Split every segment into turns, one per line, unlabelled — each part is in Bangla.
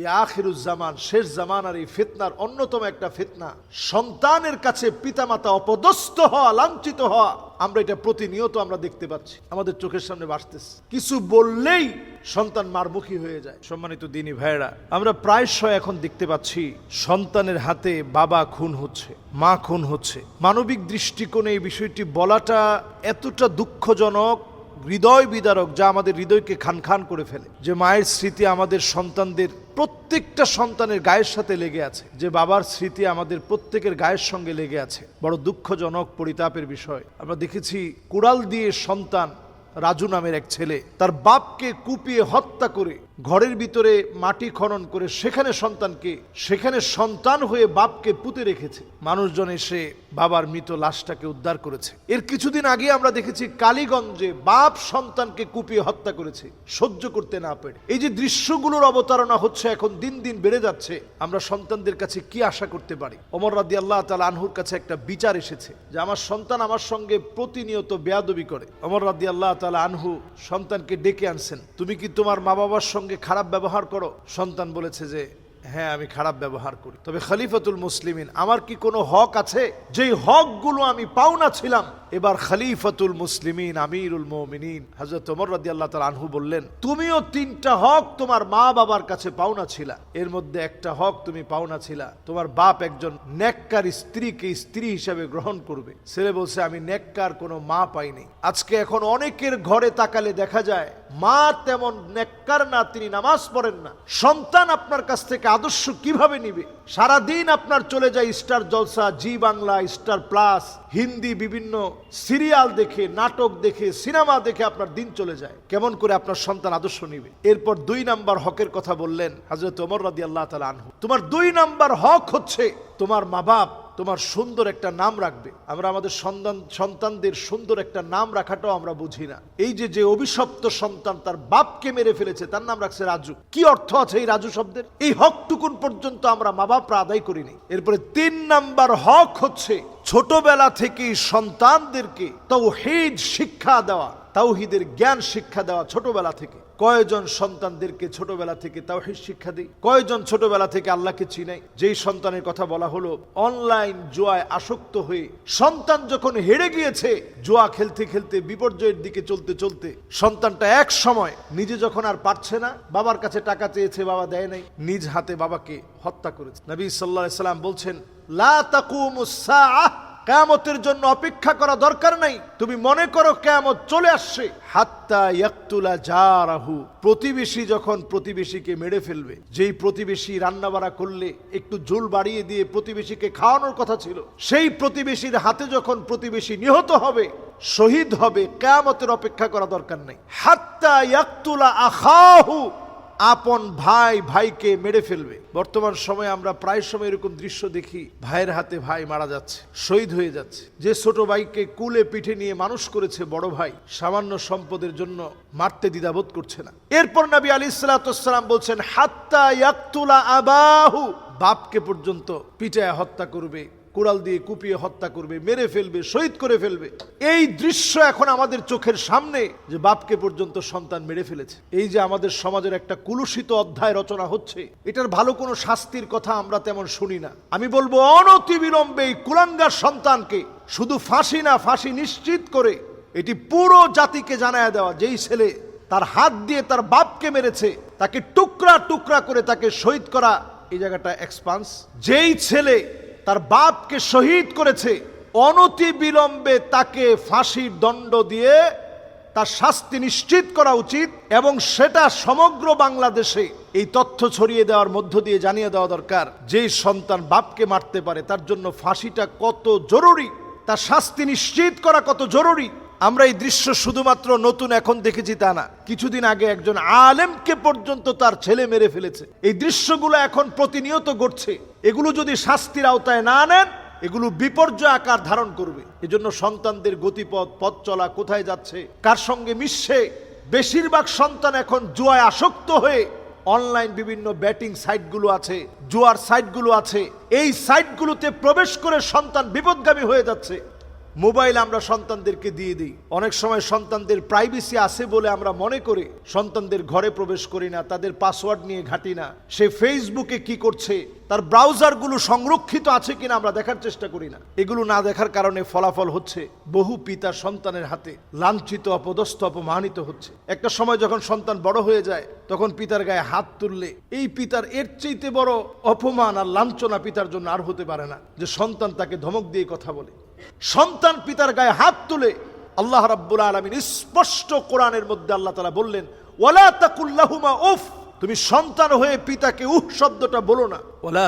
এই আখিরুজ্জামান শেষ জামানার এই ফিতনার অন্যতম একটা ফিতনা, সন্তানের কাছে পিতামাতা অপদস্থ হওয়া, লাঞ্ছিত হওয়া, আমরা এটা প্রতিনিয়ত আমরা দেখতে পাচ্ছি। আমাদের চোখের সামনে বাসতেছে কিছু বললেই সন্তান মারমুখী হয়ে যায়। সম্মানিত দিনী ভাইয়েরা, আমরা প্রায়শই এখন দেখতে পাচ্ছি সন্তানের হাতে বাবা খুন হচ্ছে, মা খুন হচ্ছে। মানবিক দৃষ্টিকোণে এই বিষয়টি বলাটা এতটা দুঃখজনক, হৃদয় বিদারক, যা আমাদের হৃদয়কে খান খান করে ফেলে। যে মায়ের স্মৃতি আমাদের সন্তানদের প্রত্যেকটা সন্তানের গায়ের সাথে লেগে আছে। যে বাবার স্মৃতি আমাদের প্রত্যেকের গায়ের সঙ্গে লেগে আছে। বড় দুঃখজনক পরিতাপের বিষয়। আমরা দেখেছি কুড়াল দিয়ে সন্তান রাজু নামের এক ছেলে, তার বাপকে কুপিয়ে হত্যা করে ঘরের ভিতরে মাটি খনন করে সেখানে সন্তানকে, সেখানে সন্তান হয়ে বাপকে পুঁতে রেখেছে। মানুষজন এসে বাবার মৃত লাশটাকে উদ্ধার করেছে। এর কিছুদিন আগে আমরা দেখেছি কালীগঞ্জে বাপ সন্তানকে কুপিয়ে হত্যা করেছে, সহ্য করতে না পেরে। এই যে দৃশ্যগুলোর অবতারণা হচ্ছে, এখন দিন দিন বেড়ে যাচ্ছে। আমরা সন্তানদের কাছে কি আশা করতে পারি? ওমর রাদি আল্লাহ তালা আনহুর কাছে একটা বিচার এসেছে যে আমার সন্তান আমার সঙ্গে প্রতিনিয়ত বেয়াদবি করে। ওমর রাদি আল্লাহ তালা আনহু সন্তানকে ডেকে আনছেন। তুমি কি তোমার মা বাবার সঙ্গে খারাপ ব্যবহার করো। সন্তান বলেছে যে হ্যাঁ আমি খারাপ ব্যবহার করি। তবে খলিফাতুল মুসলিমিন, আমার কি কোনো হক আছে? যেই হকগুলো আমি পাওনা ছিলাম এবার খলিফাতুল মুসলিমিন, আমিরুল মোমিনিন হজরত ওমর আল্লাহ তাল আনহু বললেন, তুমিও তিনটা হক তোমার মা বাবার কাছে পাওনা ছিলা। এর মধ্যে একটা হক তুমি পাওনা ছিলা। তোমার বাপ একজন নেককার স্ত্রীকে স্ত্রী হিসেবে গ্রহণ করবে। ছেলে বলছে, আমি নেককার কোনো মা পাইনি। আজকে এখন অনেকের ঘরে তাকালে দেখা যায়, মা তেমন নেককার না, তিনি নামাজ পড়েন না। সন্তান আপনার কাছ থেকে আদর্শ কীভাবে নিবে? সারাদিন আপনার চলে যায় star Jalsha, Zee Bangla, star plus, Hindi বিভিন্ন সিরিয়াল দেখে, নাটক দেখে, সিনেমা দেখে আপনার দিন চলে যায়। কেমন করে আপনার সন্তান আদর্শ নিবে? এরপর দুই নাম্বার হকের কথা বললেন হাজরত ওমর রাদি আল্লাহ তালা আনহু। তোমার দুই নাম্বার হক হচ্ছে তোমার মা বাপ তোমার সুন্দর একটা নাম রাখবে। আমরা আমাদের সন্তান, সন্তানদের সুন্দর একটা নাম রাখাটাও আমরা বুঝি না। এই যে যে অভিশপ্ত সন্তান তার বাপকে মেরে ফেলেছে, তার নাম রাখছে রাজু। কি অর্থ আছে এই রাজু শব্দের? এই হকটুকুন পর্যন্ত আমরা মা বাপরা আদায় করিনি। এরপরে তিন নাম্বার হক হচ্ছে, ছোটবেলা থেকেই সন্তানদেরকে তৌহিদ শিক্ষা দেওয়া। তাওহিদের জ্ঞান শিক্ষা দেওয়া ছোটবেলা থেকে। কয়জন সন্তানদেরকে ছোটবেলা থেকে তাওহিদ শিক্ষা দিই? কয়জন ছোটবেলা থেকে আল্লাহকে চিনাই? যেই সন্তানের কথা বলা হলো, অনলাইন জুয়ায় আসক্ত হয়ে সন্তান যখন হেরে গিয়েছে, জুয়া খেলতে খেলতে বিপর্যয়ের দিকে চলতে চলতে সন্তানটা এক সময় নিজে যখন আর পারছে না, বাবার কাছে টাকা চেয়েছে, বাবা দেয় নাই, নিজ হাতে বাবাকে হত্যা করেছে। নবী সাল্লাহ সাল্লাম বলছেন, লা কেয়ামতের জন্য অপেক্ষা করা দরকার নাই। তুমি মনে করো কেয়ামত চলে আসছে। হাত্তা ইয়াকতুলা জারাহু। প্রতিবেশী যখন প্রতিবেশীকে মেরে ফেলবে, যেই প্রতিবেশী রান্নাবাড়া করলে একটু ঝোল বাড়িয়ে দিয়ে প্রতিবেশীকে খাওয়ানোর কথা ছিল, সেই প্রতিবেশীর হাতে যখন প্রতিবেশী নিহত হবে, শহীদ হবে, কেয়ামতের অপেক্ষা করা দরকার নেই। হাত্তা ইয়াকতুলা আখাহু। আপন ভাই ভাইকে মেরে ফেলবে। বর্তমান সময়ে আমরা প্রায় সময় এরকম দৃশ্য দেখি, ভাইয়ের হাতে ভাই মারা যাচ্ছে, শহীদ হয়ে যাচ্ছে। যে ছোট ভাইকে কুলে পিঠে নিয়ে মানুষ করেছে বড় ভাই, সামান্য সম্পদের জন্য মারতে দ্বিধাবোধ করছে না। এরপর নবী আলী সালাতাম বলছেন, হাত্তা আবাহু বাপকে পর্যন্ত পিটায় হত্যা করবে। কুড়াল দিয়ে কুপিয়ে হত্যা করবে, মেরে ফেলবে, শহীদ করে ফেলবে। এই দৃশ্য এখন আমাদের চোখের সামনে যে বাপকে পর্যন্ত সন্তান মেরে ফেলেছে। এই যে আমাদের সমাজের একটা কুলুষিত অধ্যায় রচনা হচ্ছে, এটার ভালো কোনো শাস্তির কথা আমরা তেমন শুনি না। আমি বলব অনতি বিলম্বে এই কুলাঙ্গার সন্তানকে শুধু ফাঁসি না, ফাঁসি নিশ্চিত করে এটি পুরো জাতিকে জানায় দেওয়া, যেই ছেলে তার হাত দিয়ে তার বাপকে মেরেছে, তাকে টুকরা টুকরা করে তাকে শহীদ করা, এই জায়গাটা এক্সপান্স যেই ছেলে তার বাপকে শহীদ করেছে। অনতি বিলম্বে তাকে ফাঁসির দণ্ড দিয়ে তার শাস্তি নিশ্চিত করা উচিত এবং সেটা সমগ্র বাংলাদেশে এই তথ্য ছড়িয়ে দেওয়ার মধ্য দিয়ে জানিয়ে দেওয়া দরকার। যেই সন্তান বাপকে মারতে পারে, তার জন্য ফাঁসিটা কত জরুরি, তার শাস্তি নিশ্চিত করা কত জরুরি, আমরা এই দৃশ্য শুধুমাত্র নতুন এখন দেখেছি তা না। কিছুদিন আগে একজন আলেমকে পর্যন্ত তার ছেলে মেরে ফেলেছে। এই দৃশ্যগুলো এখন প্রতিনিয়ত ঘটছে। এগুলো যদি শাস্তির আওতায় না নেন, এগুলো বিপর্যয় আকার ধারণ করবে। এজন্য সন্তানদের গতিপথ, পথ চলা কোথায় যাচ্ছে, কার সঙ্গে মিশছে? বেশিরভাগ সন্তান এখন জুয়ায় আসক্ত হয়ে অনলাইন বিভিন্ন ব্যাটিং সাইটগুলো আছে, জুয়ার সাইটগুলো আছে। এই সাইটগুলোতে প্রবেশ করে সন্তান বিপদগামী হয়ে যাচ্ছে। মোবাইল আমরা সন্তানদেরকে দিয়ে দিই। অনেক সময় সন্তানদের প্রাইভেসি আছে বলে আমরা মনে করি। সন্তানদের ঘরে প্রবেশ করি না, তাদের পাসওয়ার্ড নিয়ে ঘাঁটি না। সে ফেসবুকে কি করছে, তার ব্রাউজারগুলো সংরক্ষিত আছে কিনা আমরা দেখার চেষ্টা করি না। এগুলো না দেখার কারণে ফলাফল হচ্ছে বহু পিতা সন্তানের হাতে লাঞ্ছিত, অপদস্থ, অপমানিত হচ্ছে। একটা সময় যখন সন্তান বড় হয়ে যায়, তখন পিতার গায়ে হাত তুললে এই পিতার এর চাইতে বড় অপমান আর লাঞ্ছনা পিতার জন্য আর হতে পারে না। যে সন্তান তাকে ধমক দিয়ে কথা বলে। সন্তান পিতার গায়ে হাত তুলে আল্লাহ রাব্বুল আলমিন স্পষ্ট কোরআনের মধ্যে আল্লাহ তালা বললেন ওলা উফ, তুমি সন্তান হয়ে পিতাকে উহ শব্দটা বলো না। ওলা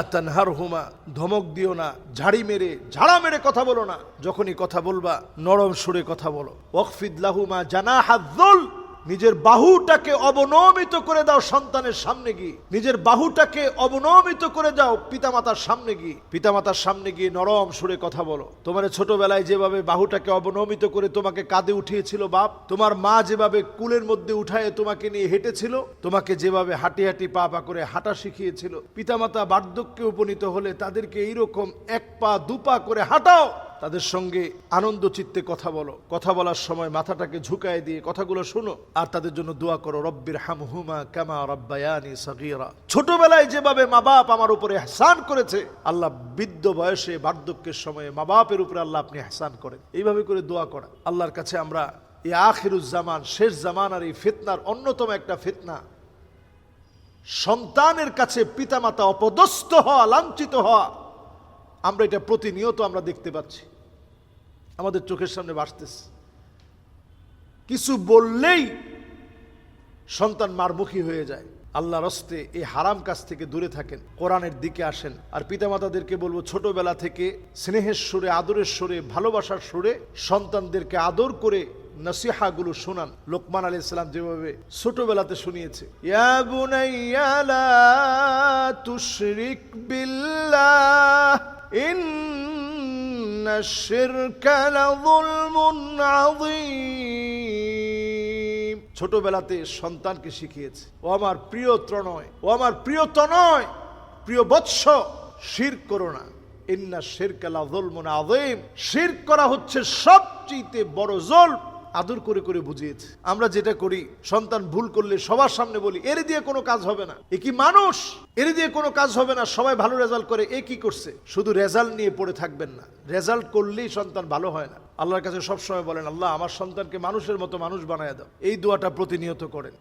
হুমা ধমক দিও না, ঝাড়ি মেরে, ঝাড়া মেরে কথা বলো না। যখনই কথা বলবা, নরম সুরে কথা বলো। ওকফিদ লাহুমা জানা হাদ্দুল নিজের বাহুটাকে অবনমিত করে দাও সন্তানের সামনে গিয়ে। নিজের বাহুটাকে অবনমিত করে দাও পিতামাতার সামনে গিয়ে। পিতামাতার সামনে গিয়ে নরম সুরে কথা বলো। তোমার ছোটবেলায় যেভাবে বাহুটাকে অবনমিত করে তোমাকে কাঁধে উঠিয়েছিল বাপ, তোমার মা যেভাবে কুলের মধ্যে উঠায় তোমাকে নিয়ে হেঁটেছিল, তোমাকে যেভাবে হাঁটি হাঁটি পা পা করে হাঁটা শিখিয়েছিল, পিতামাতা বার্ধক্যে উপনীত হলে তাদেরকে এইরকম এক পা দু পা করে হাঁটাও। তাদের সঙ্গে আনন্দ চিত্তে কথা বলো। কথা বলার সময় মাথাটাকে ঝুঁকায় দিয়ে কথাগুলো শোনো আর তাদের জন্য দোয়া করো, রব্বির হামহুমা কামা রব্বায়ানি সগীরা। ছোটবেলায় যেভাবে মা বাপ আমার উপরে এহসান করেছে, আল্লাহ বৃদ্ধ বয়সে বার্ধক্যের সময়ে মা বাপের উপরে আল্লাহ আপনি এহসান করেন। এইভাবে করে দোয়া করা। আল্লাহর কাছে আমরা এই আখিরুজ্জামান শেষ জামান আর এই ফিতনার অন্যতম একটা ফিতনা। সন্তানের কাছে পিতামাতা অপদস্থ হওয়া, লাঞ্ছিত হওয়া, আমরা এটা প্রতিনিয়ত আমরা দেখতে পাচ্ছি। আমাদের চোখের সামনে ভাসতেছে। কিছু বললেই সন্তান মারমুখী হয়ে যায়। আল্লাহ রস্তে এই হারাম কাজ থেকে দূরে থাকেন, কোরআনের দিকে আসেন। আর পিতামাতাদেরকে বলব, ছোটবেলা থেকে স্নেহের সুরে, আদরের সুরে, ভালোবাসার সুরে সন্তানদেরকে আদর করে নসিহাগুলো শোনান। লোকমান আলী ইসলাম যেভাবে ছোটবেলাতে শুনিয়েছে, ইয়া তুশরিক বিল্লাহ ছোটবেলাতে সন্তানকে শিখিয়েছে, ও আমার প্রিয় ত্রণয়, ও আমার প্রিয় তনয়, প্রিয় বৎস, শির করো না। ইন্না শের শিরকালা জুলমুন আযীম। শির করা হচ্ছে সবচেয়ে বড় জুলম আদর করে করে বুঝিয়েছে। আমরা যেটা করি, সন্তান ভুল করলে সবার সামনে বলি, এর দিয়ে কোনো কাজ হবে না। এ কি মানুষ? এর দিয়ে কোনো কাজ হবে না, সবাই ভালো রেজাল্ট করে, এ কি করছে? শুধু রেজাল্ট নিয়ে পড়ে থাকবেন না। রেজাল্ট করলেই সন্তান ভালো হয় না। আল্লাহর কাছে সবসময় বলেন, আল্লাহ, আমার সন্তানকে মানুষের মতো মানুষ বানায় দাও। এই দোয়াটা প্রতিনিয়ত করেন।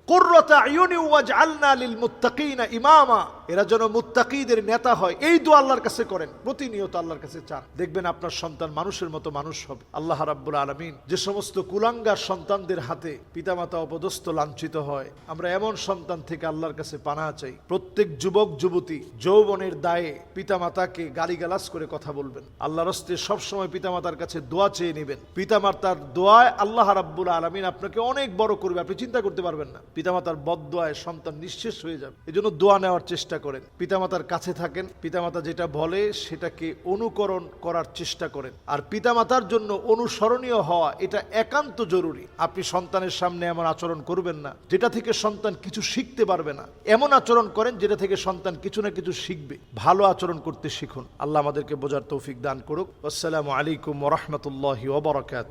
ইমামা। এরা যেন মুত্তাকিদের নেতা হয়, এই দোয়া আল্লাহর কাছে করেন, প্রতিনিয়ত আল্লাহর কাছে চান। দেখবেন আপনার সন্তান মানুষের মতো মানুষ হবে। আল্লাহ রাব্বুল আলামিন যে সমস্ত কুলাঙ্গার সন্তানদের হাতে পিতামাতা অপদস্থ লাঞ্ছিত হয়, আমরা এমন সন্তান থেকে আল্লাহর কাছে পানা চাই। প্রত্যেক যুবক, যুবতী যৌবনের দায়ে পিতামাতাকে গালিগালাজ করে কথা বলবেন। আল্লাহ রস্তে সবসময় পিতামাতার কাছে দোয়া চেয়ে নেবেন। পিতামাতার দোয়ায় আল্লাহ রাব্বুল আলমিন আপনাকে অনেক বড় করবে, আপনি চিন্তা করতে পারবেন না। পিতামাতার বদোয়ায় সন্তান নিঃশেষ হয়ে যাবে। এই জন্য দোয়া নেওয়ার চেষ্টা করেন। পিতামাতার কাছে থাকেন। পিতামাতা যেটা বলে সেটাকে অনুকরণ করার চেষ্টা করেন। আর পিতামাতার জন্য অনুসরণীয় হওয়া এটা একান্ত জরুরি। আপনি সন্তানের সামনে এমন আচরণ করবেন না, যেটা থেকে সন্তান কিছু শিখতে পারবে না। এমন আচরণ করেন যেটা থেকে সন্তান কিছু না কিছু শিখবে। ভালো আচরণ করতে শিখুন। আল্লাহ আমাদেরকে বোঝার তৌফিক দান করুক। আসসালামু আলাইকুম ওরহমতুল্লাহি وبركاته